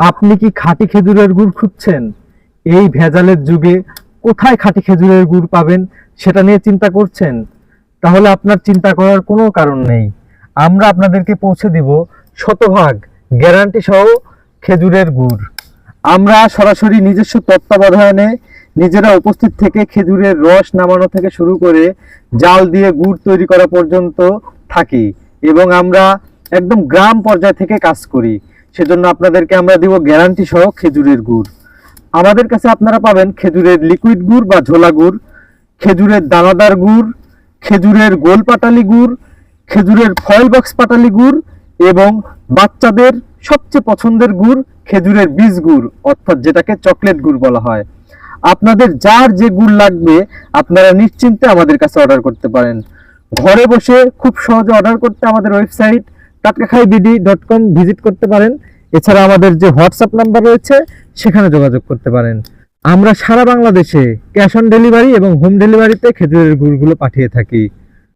আপনি কি খাঁটি খেজুরের গুড় খুঁজছেন? এই ভেজালের যুগে কোথায় খাঁটি খেজুরের গুড় পাবেন সেটা নিয়ে চিন্তা করছেন? তাহলে আপনার চিন্তা করার কোনো কারণ নেই। আমরা আপনাদেরকে পৌঁছে দিব শতভাগ গ্যারান্টি সহ খেজুরের গুড়। আমরা সরাসরি নিজস্ব তত্ত্বাবধানে নিজেরা উপস্থিত থেকে খেজুরের রস নামানো থেকে শুরু করে জাল দিয়ে গুড় তৈরি করা পর্যন্ত থাকি এবং আমরা একদম গ্রাম পর্যায় থেকে কাজ করি। সেজন্য আপনাদেরকে আমরা দিব গ্যারান্টি সহ খেজুরের গুড়। আমাদের কাছে আপনারা পাবেন খেজুরের লিকুইড গুড় বা ঝোলা গুড়, খেজুরের দানাদার গুড়, খেজুরের গোল পাটালি গুড়, খেজুরের ফয়েল বক্স পাটালি গুড় এবং বাচ্চাদের সবচেয়ে পছন্দের গুড় খেজুরের বীজ গুড়, অর্থাৎ যেটাকে চকলেট গুড় বলা হয়। আপনাদের যার যে গুড় লাগবে, আপনারা নিশ্চিন্তে আমাদের কাছে অর্ডার করতে পারেন। ঘরে বসে খুব সহজে অর্ডার করতে আমাদের website Tatkakhaibd dot com visit করতে পারেন। এছাড়া আমাদের যে হোয়াটসঅ্যাপ নাম্বার রয়েছে, সেখানে যোগাযোগ করতে পারেন। আমরা সারা বাংলাদেশে ক্যাশ অন ডেলিভারি এবং হোম ডেলিভারিতে খেজুরের গুড়গুলো পাঠিয়ে থাকি।